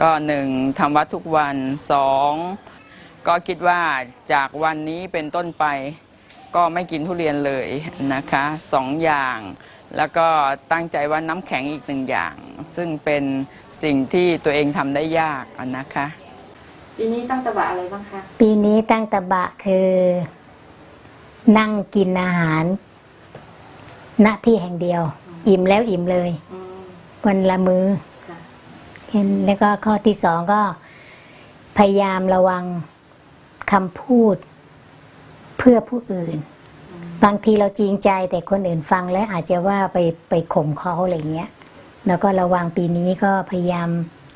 ก็หนึ่งทำวัดทุกวันสองก็คิดว่าจากวันนี้เป็นต้นไป ก็ไม่กินทุเรียนเลยนะคะสองอย่าง แล้วก็ตั้งใจว่าน้ำแข็งอีกหนึ่งอย่าง ซึ่งเป็นสิ่งที่ตัวเองทำได้ยากอะนะคะ ปีนี้ตั้งตะบะอะไรบ้างคะ ปีนี้ตั้งตะบะคือ นั่งกินอาหาร ณที่แห่งเดียว อิ่มแล้วอิ่มเลย อืมวันละมือค่ะ แล้วก็ข้อที่สองก็พยายามระวังคำพูดเพื่อผู้อื่น บางทีเราจริงใจแต่คนอื่นฟังแล้วอาจจะว่าไปไปข่มเขาอะไรเงี้ย แล้วก็ระวังปีนี้ก็พยายาม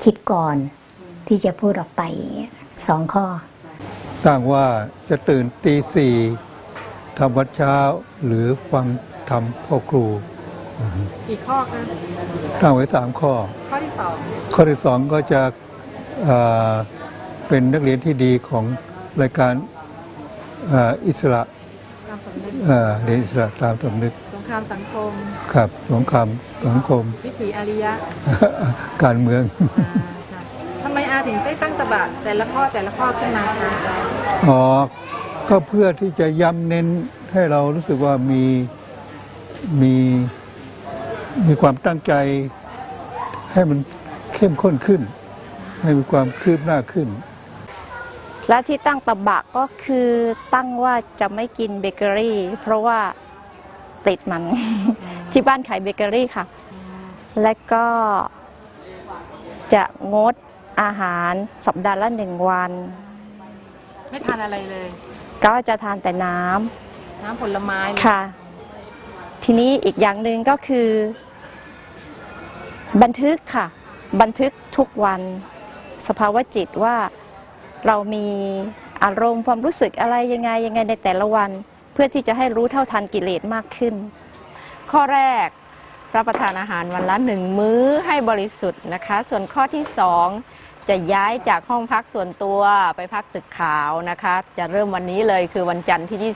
คิดก่อน ที่จะพูดออกไปสองข้อตั้งว่าจะตื่นตีสี่ทำวัดเช้าหรือฟังทำพ่อครู กี่ข้อคะตั้งไว้สามข้อ ข้อที่สองข้อที่สองก็จะเอ่อเป็นนักเรียนที่ดีของรายการเอ่ออิสระความสำนึกเอ่อเรียนอิสระตามสำนึกสงครามสังคม ครับสงครามสังคม วิถีอาริยะการเมือง อ่าค่ะทำไมอาถึงได้ตั้งตะบะแต่ละข้อแต่ละข้อขึ้นมาคะอ๋อก็เพื่อที่จะย้ำเน้นให้เรารู้สึกว่ามีมี มีความตั้งใจให้มันเข้มข้นขึ้น ให้มีความคืบหน้าขึ้น และที่ตั้งตะบะก็คือตั้งว่าจะไม่กินเบเกอรี่ เพราะว่าติดมัน ที่บ้านขายเบเกอรี่ค่ะ และก็จะงดอาหารสัปดาห์ละหนึ่งวัน ไม่ทานอะไรเลย ก็จะทานแต่น้น้ำผลไม้ำค่ะ ทีนี้อีกอย่างหนึ่งก็คือ บันทึกค่ะ บันทึกทุกวันสภาวะจิตว่าเรามีอารมณ์ความรู้สึกอะไรยังไงยังไงในแต่ละวัน เพื่อที่จะให้รู้เท่าทันกิเลสมากขึ้น ข้อแรกรับประทานอาหารวันละหนึ่งมื้อให้บริสุทธิ์นะคะ ส่วนข้อที่สองจะย้ายจากห้องพักส่วนตัวไปพักตึกขาวนะคะ จะเริ่มวันนี้เลยคือวันจันทร์ที่ 22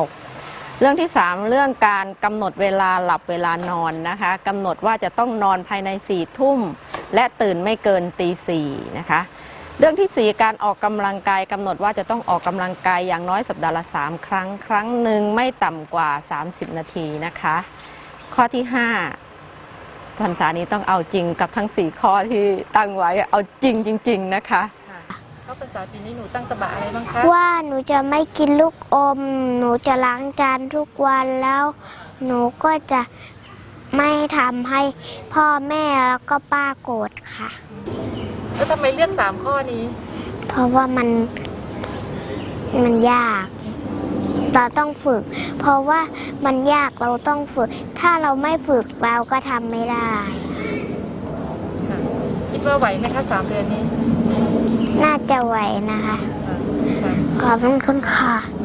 2556 เรื่องที่ 3 เรื่องการกำหนดเวลาหลับเวลานอนนะคะกำหนดว่าจะต้องนอนภายใน4ทุ่ม และตื่นไม่เกินตีสี่นะคะ เรื่องที่ 4 การออกกำลังกายกำหนดว่าจะต้องออกกำลังกายอย่างน้อยสัปดาห์ละ 3 ครั้ง ครั้งหนึ่งไม่ต่ำกว่า 30 นาทีนะคะ ข้อที่ 5พรรษานี้ต้องเอาจริงกับทั้ง 4 ข้อที่ตั้งไว้เอาจริงจริง ๆ นะคะ ค่ะข้อภาษาปีนี้หนูตั้งตะบะอะไรบ้างคะ ว่าหนูจะไม่กินลูกอม หนูจะล้างจานทุกวันแล้ว หนูก็จะไม่ทำให้พ่อแม่แล้วก็ป้าโกรธค่ะ แล้วทำไมเลือกสามข้อนี้ เพราะว่ามันมันยาก เราต้องฝึก เพราะว่ามันยากเราต้องฝึก ถ้าเราไม่ฝึกเราก็ทำไม่ได้ค่ะคิดว่าไหวไหมคะสามเดือนนี้ น่าจะไหวนะคะค่ะค่ะขอบคุณค่ะ